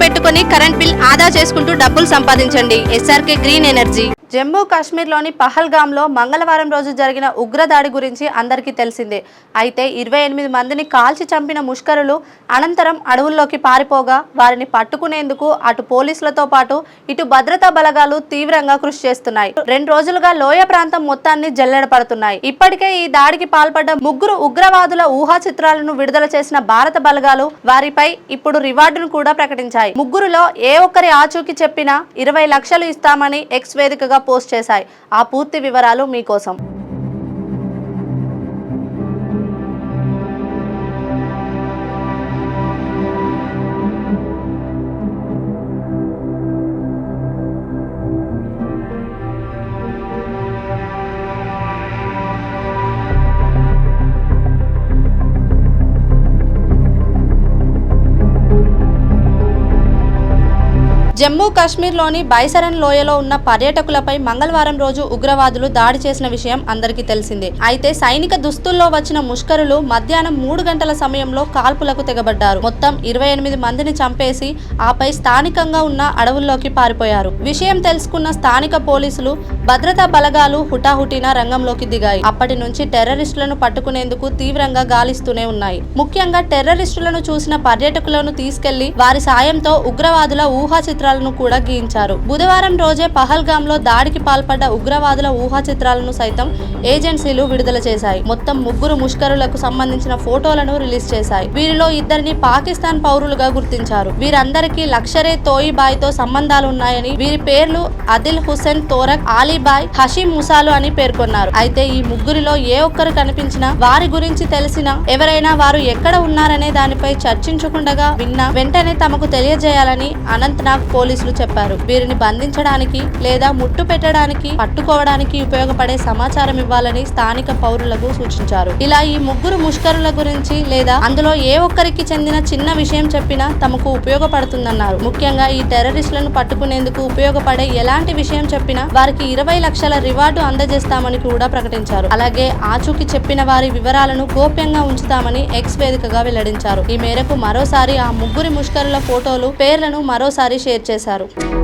పెట్టుకుని current bill ఆదా చేసుకుంటూ డబ్బులు సంపాదించండి. SRK green energy. జమ్మూ కాశ్మీర్లోని పహల్గామ్లో మంగళవారం రోజు జరిగిన ఉగ్రదాడి గురించి అందరికీ తెలిసిందే. అయితే ఇరవై ఎనిమిది మందిని కాల్చి చంపిన ముష్కరులు అనంతరం అడవుల్లోకి పారిపోగా వారిని పట్టుకునేందుకు అటు పోలీసులతో పాటు ఇటు భద్రతా బలగాలు తీవ్రంగా కృషి చేస్తున్నాయి. రెండు రోజులుగా లోయ ప్రాంతం మొత్తాన్ని జల్లెడపడుతున్నాయి ఇప్పటికే ఈ దాడికి పాల్పడ్డ ముగ్గురు ఉగ్రవాదుల ఊహా చిత్రాలను విడుదల చేసిన భారత బలగాలు వారిపై ఇప్పుడు రివార్డును కూడా ప్రకటించాయి. ముగ్గురులో ఏ ఒక్కరి ఆచూకీ చెప్పినా ఇరవై లక్షలు ఇస్తామని ఎక్స్ వేదికగా పోస్ట్ చేశాయి. ఆ పూర్తి వివరాలు మీకోసం. జమ్మూ కాశ్మీర్లోని బైసరన్ లోయలో ఉన్న పర్యాటకులపై మంగళవారం రోజు ఉగ్రవాదులు దాడి చేసిన విషయం అందరికీ తెలిసిందే. అయితే సైనిక దుస్తుల్లో వచ్చిన ముష్కరులు మధ్యాహ్నం మూడు గంటల సమయంలో కాల్పులకు తెగబడ్డారు. మొత్తం ఇరవై ఎనిమిది మందిని చంపేసి ఆపై స్థానికంగా ఉన్న అడవుల్లోకి పారిపోయారు. విషయం తెలుసుకున్న స్థానిక పోలీసులు భద్రతా బలగాలు హుటాహుటిన రంగంలోకి దిగాయి. అప్పటి నుంచి టెర్రరిస్టులను పట్టుకునేందుకు తీవ్రంగా గాలిస్తూనే ఉన్నాయి. ముఖ్యంగా టెర్రరిస్టులను చూసిన పర్యాటకులను తీసుకెళ్ళి వారి సాయంతో ఉగ్రవాదుల ఊహా చిత్రాలను కూడా గీయించారు. బుధవారం రోజే పహల్గామ్లో దాడికి పాల్పడ్డ ఉగ్రవాదుల ఊహా చిత్రాలను సైతం ఏజెన్సీలు విడుదల చేశాయి. మొత్తం ముగ్గురు ముష్కరులకు సంబంధించిన ఫోటోలను రిలీజ్ చేశాయి. వీరిలో ఇద్దరిని పాకిస్తాన్ పౌరులుగా గుర్తించారు. వీరందరికీ లక్షరే తోయిబాయ్తో సంబంధాలు ఉన్నాయని వీరి పేర్లు అదిల్ హుసేన్ తోరక్ ఆలీబాయ్ హషీం ముసాలు అని పేర్కొన్నారు. అయితే ఈ ముగ్గురిలో ఏ ఒక్కరు కనిపించినా వారి గురించి తెలిసిన ఎవరైనా వారు ఎక్కడ ఉన్నారనే దానిపై చర్చించకుండా విన్నా వెంటనే తమకు తెలియజేయాలని అనంతనాగ్ పోలీసులు చెప్పారు. వీరిని బంధించడానికి లేదా ముట్టు పెట్టడానికి పట్టుకోవడానికి ఉపయోగపడే సమాచారం ఇవ్వాలని స్థానిక పౌరులకు సూచించారు. ఇలా ఈ ముగ్గురు ముష్కరుల గురించి లేదా అందులో ఏ ఒక్కరికి చెందిన చిన్న విషయం చెప్పినా తమకు ఉపయోగపడుతుందన్నారు. ముఖ్యంగా ఈ టెర్రరిస్టులను పట్టుకునేందుకు ఉపయోగపడే ఎలాంటి విషయం చెప్పినా వారికి ఇరవై లక్షల రివార్డు అందజేస్తామని కూడా ప్రకటించారు. అలాగే ఆచూకీ చెప్పిన వారి వివరాలను గోప్యంగా ఉంచుతామని ఎక్స్ వేదికగా వెల్లడించారు. ఈ మేరకు మరోసారి ఆ ముగ్గురి ముష్కరుల ఫోటోలు పేర్లను మరోసారి షేర్ చేశారు.